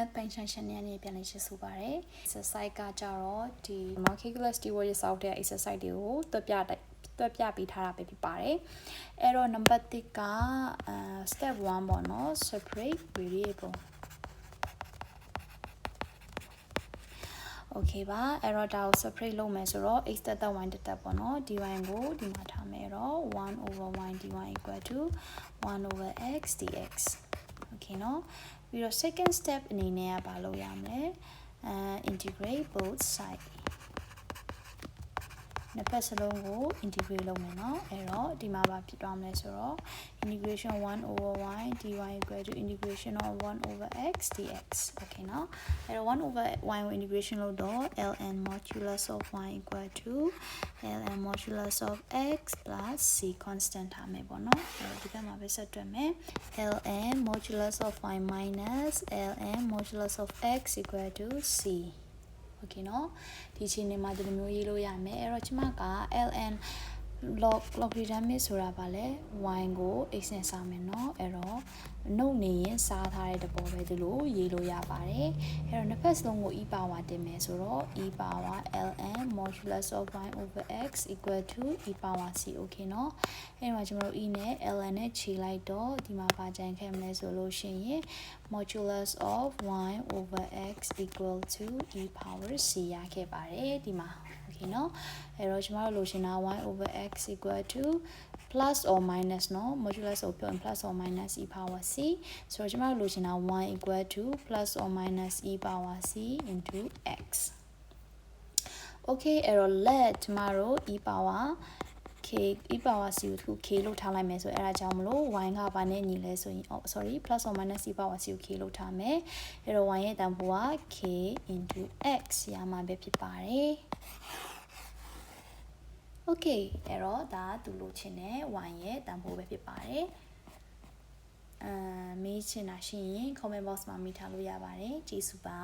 Math Pension Channel နဲ့ပြန်လည်ရှင်းဆိုပါရယ် exercise ကကြတော့ဒီ molecular steward ရစောက်တဲ့ exercise တွေကိုတွေ့ပြတဲ့တွေ့ပြပေးထားတာပဲဖြစ်ပါတယ်။အဲ့တော့ number 1က step 1ပေါ့နော် separate variable okay ပါအဲ့တော့ဒါကို separate လုပ်မယ်ဆိုတော့ x တက်တက် y တက်တက်ပေါ့နော် dy ကိုဒီမှာထားမယ်တော့1 over y dy equal to 1 over x dx okay နော် ပြီးတော့ second step အနေနဲ့ကဘာလုပ်ရမလဲအဲ integrate both side နှစ်ဖက်စလုံးကို integrate လုပ်မယ်နော်အဲ့တော့ဒီမှာပါဖြစ်သွားမလဲဆိုတော့ integration 1 over y dy equal to integration of 1 over x dx okay နော်အဲ့တော့1 over y ကို integration လုပ်တော့ ln modulus of y equal to ln modulus of x plus c constant ထားမယ်ပေါ့နော်အဲ့တော့ဒီဘက်မှာပဲဆက်တွက်မယ် ln modulus of y minus ln modulus of x equal to c โอเคเนาะဒီချိန်နေမှာဒီလိုမျိုးရေးလို့ရမယ်အဲ့တော့ကျမက ln log logarithm ဆိုတာဗာလဲ y ကို x နဲ့စားမယ်เนาะအဲ့တော့နှုတ်နေရင်စားထားတဲ့တဘောပဲဒီလိုရေးလို့ရပါတယ်အဲ့တော့နှစ်ဖက်စလုံးကို e power တင်မယ်ဆိုတော့ e power ln modulus of y over x equal to e power c okay เนาะအဲ့မှာကျွန်တော်တို့ e နဲ့ ln နဲ့ခြေလိုက်တော့ဒီမှာပါကြံခဲ့မလဲဆိုလို့ရှိရင် modulus of y over x equal to e power c ရခဲ့ပါတယ်ဒီမှာ okay เนาะအဲ့တော့ကျွန်တော်တို့လိုချင်တာ y over x equal to plus or minus เนาะ modulus ကိုပြောရင် plus or minus e power c ဆိုတော့ကျွန်တော်တို့လိုချင်တာ y equal to plus or minus e power c into x okay အဲ့တော့ let ကျမတို့ e power k e power c ကို k လို့ထားလိုက်မယ်ဆိုအဲ့ဒါကြောင့်မလို့ y ကဘာနဲ့ညီလဲဆိုရင် oh sorry plus or minus e power c ကို k လို့ထားမယ်အဲ့တော့ y ရဲ့တန်ဖိုးက k into x ရမှာပဲဖြစ်ပါတယ် okay အဲ့တော့ဒါသူလို့ချင်တဲ့ y ရဲ့တန်ဖိုးပဲဖြစ်ပါတယ်အမ်မေးချင်တာရှိရင် comment box မှာမိထားလို့ရပါတယ်ကျေးဇူးပါ